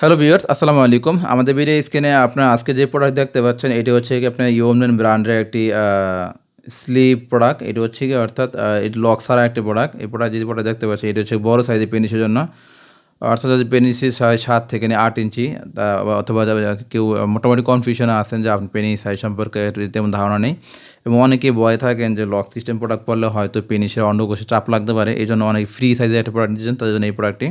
Hello viewers আসসালামু আলাইকুম। আমাদের ভিডিও স্ক্রিনে আপনার আজকে যে প্রোডাক্ট দেখতে পাচ্ছেন, এটি হচ্ছে কি আপনার ইউমেন ব্র্যান্ডের একটি স্লিপ প্রোডাক্ট এটি হচ্ছে কি অর্থাৎ এটি লক ছাড়া একটি প্রোডাক্ট এই প্রোডাক্ট যে প্রোডাক্ট দেখতে পাচ্ছি এটি হচ্ছে বড় সাইজের পেনিসের জন্য। অর্থাৎ যদি পেনিসের সাইজ সাত থেকে নিয়ে আট ইঞ্চি, তা- অথবা কেউ মোটামুটি কনফিউশনে আসেন যে আপনার পেনিস সাইজ সম্পর্কে তেমন ধারণা নেই। এবং অনেকেই ভয় থাকেন যে লক সিস্টেম প্রোডাক্ট পড়লে হয়তো পেনিসের অন্ডকোষে চাপ লাগতে পারে। এই জন্য অনেক ফ্রি সাইজের একটা প্রোডাক্ট দিচ্ছেন তাদের জন্য এই প্রোডাক্টটি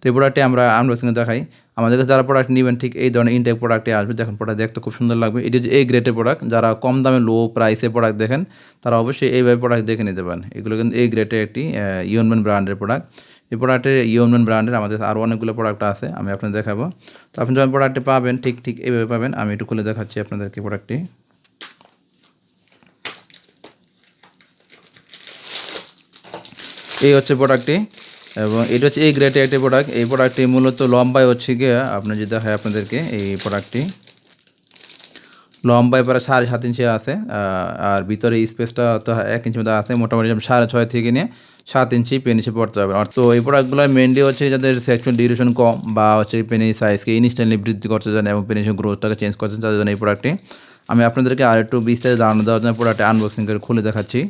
তো এই প্রোডাক্টটি আমরা আনবক্সিংয়ে দেখাই। আমাদের কাছে যারা প্রোডাক্ট নেবেন, ঠিক এই ধরনের ইনটেক প্রোডাক্টে আসবে। দেখেন প্রোডাক্ট দেখতে খুব সুন্দর লাগবে। এটি হচ্ছে এই গ্রেডের প্রোডাক্ট যারা কম দামে লো প্রাইসে প্রোডাক্ট দেখেন, তারা অবশ্যই এইভাবে প্রোডাক্ট দেখে নিতে পারেন। এগুলো কিন্তু এই গ্রেডের একটি ইউনম্যান ব্র্যান্ডের প্রোডাক্ট এই প্রোডাক্টের ইউনম্যান ব্র্যান্ডের আমাদের আরও অনেকগুলো প্রোডাক্ট আছে, আমি আপনাদের দেখাবো। তো আপনি যখন প্রোডাক্টটি পাবেন, ঠিক ঠিক এইভাবে পাবেন। আমি একটু খুলে দেখাচ্ছি আপনাদেরকে প্রোডাক্টটি এই হচ্ছে প্রোডাক্টটি এবং এটা হচ্ছে এই গ্রেটের একটি প্রোডাক্ট এই প্রোডাক্টটি মূলত লম্বায় হচ্ছে গিয়ে আপনার যদি হয় আপনাদেরকে এই প্রোডাক্টটি লম্বায় প্রায় সাড়ে সাত ইঞ্চি আছে আর ভিতরে স্পেসটা তো এক ইঞ্চি মতো আছে, মোটামুটি সাড়ে ছয় থেকে নিয়ে সাত ইঞ্চি পেনিসে পড়তে হবে। আর তো এই প্রোডাক্টগুলো মেনলি হচ্ছে যাদের সেক্সুয়াল ডিউরেশন কম বা হচ্ছে পেনিস সাইজকে ইনস্ট্যান্টলি বৃদ্ধি করতে চান এবং পেনিসের গ্রোথটাকে চেঞ্জ করতে চান তাদের জন্য এই প্রোডাক্টটি আমি আপনাদেরকে আর একটু বিস্তারিত ধারণা দেওয়ার জন্য প্রোডাক্টটি আনবক্সিং করে খুলে দেখাচ্ছি।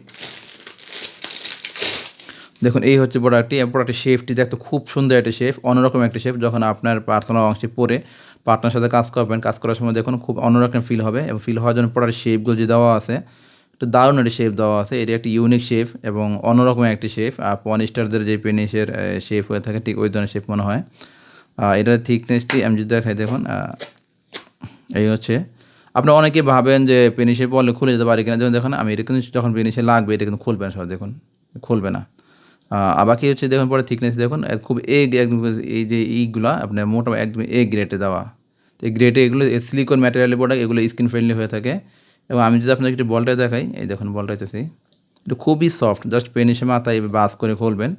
দেখুন, এই হচ্ছে প্রোডাক্টটি প্রোডাক্টের শেফটি দেখতে খুব সুন্দর একটা শেফ অন্যরকম একটা শেফ যখন আপনার পার্সোনাল অংশে পরে পার্টনার সাথে কাজ করবেন, কাজ করার সময় দেখুন খুব অন্যরকম ফিল হবে এবং ফিল হওয়ার জন্য প্রোডাক্টের শেপগুলো যে দেওয়া আছে, একটু দারুণ একটা শেপ দেওয়া আছে। এটি একটি ইউনিক শেপ এবং অন্যরকম একটি শেপ আর পনিস্টারদের যে পেনিসের শেপ হয়ে থাকে, ঠিক ওই ধরনের শেপ মনে হয়। এটার থিকনেসটি আমি যদি দেখাই, দেখুন এই হচ্ছে। আপনি অনেকে ভাবেন যে পেনিসে পড়লে খুলে যেতে পারে কিনা। যেমন দেখুন, আমি এটা কিন্তু যখন পেনিসে লাগবে, এটা কিন্তু খুলবে না সব দেখুন, খুলবে না। আহ, আবার কি হচ্ছে দেখুন পরে থিকনেস দেখুন খুব এ একদম এই যে ইগুলা আপনার মোটামুটি একদম এ গ্রেটে দেওয়া। তো এই গ্রেটে এগুলো সিলিকন ম্যাটেরিয়ালের প্রোডাক্ট এগুলো স্কিন ফ্রেন্ডলি হয়ে থাকে। এবং আমি যদি আপনাকে একটু বলটা দেখাই এই দেখুন বলটা হইতেছি। এটা খুবই সফট জাস্ট পেনিসে মাথায় বাস করে খুলবেন।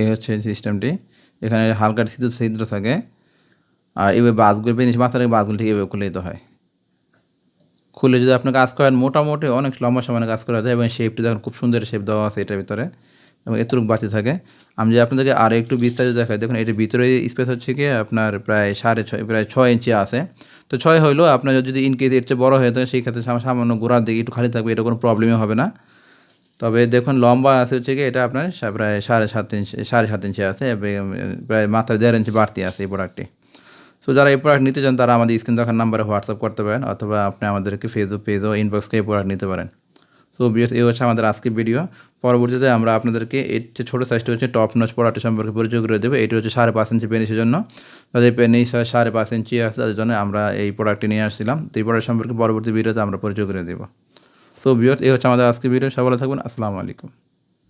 এই হচ্ছে সিস্টেমটি এখানে হালকা ছিদ্র ছিদ্র থাকে। আর এভাবে বাসগুলো পেনিস মাথার বাসগুলো ঠিক এভাবে খুলে দিতে হয়। খুলে যদি আপনি কাজ করেন, মোটামুটি অনেক লম্বা সময় কাজ করা যায় এবং শেপটি দেখুন খুব সুন্দর শেপ দেওয়া আছে এটার ভিতরে এবং এতটুকু বাঁচে থাকে। আমি যদি আপনাদেরকে আরও একটু বিস্তারিত দেখাই, দেখুন এটার ভিতরে স্পেস হচ্ছে কি আপনার প্রায় সাড়ে ছয়, প্রায় ছয় ইঞ্চি আছে। তো ছয় হইলেও আপনার যদি ইন কেস এর চেয়ে বড়ো হয়ে থাকে, সেই ক্ষেত্রে সামান্য গোড়ার দিকে একটু খালি থাকবে, এটা কোনো প্রবলেমই হবে না। তবে দেখুন লম্বা আছে হচ্ছে কি, এটা আপনার প্রায় সাড়ে সাত ইঞ্চি সাড়ে সাত ইঞ্চি আছে প্রায় মাথায় দেড় ইঞ্চি বাড়তি আছে এই প্রোডাক্টটি সো যারা এই প্রোডাক্ট নিতে চান, তারা আমাদের স্ক্রিন দেখার নাম্বারে হোয়াটসঅ্যাপ করতে পারেন, অথবা আপনি আমাদেরকে ফেসবুক পেজও ইনবক্সকে এই প্রোডাক্ট নিতে পারেন। সো বিএস এই হচ্ছে আমাদের আজকের ভিডিও পরবর্তীতে আমরা আপনাদেরকে এর যে ছোটো সাইজটা হচ্ছে টপ নচ প্রোডাক্ট সম্পর্কে পরিচয় করে দেবো। এটি হচ্ছে সাড়ে পাঁচ ইঞ্চি পেনিসের জন্য। তাদের পেনিস সাড়ে পাঁচ ইঞ্চি আছে, তাদের জন্য আমরা এই প্রোডাক্টটি নিয়ে আসছিলাম। তো এই প্রোডাক্ট সম্পর্কে পরবর্তী ভিডিওতে আমরা পরিচয় করে দেবো। সো বিএস এই হচ্ছে আমাদের আজকের ভিডিও সবাই থাকবেন। আসসালামু আলাইকুম।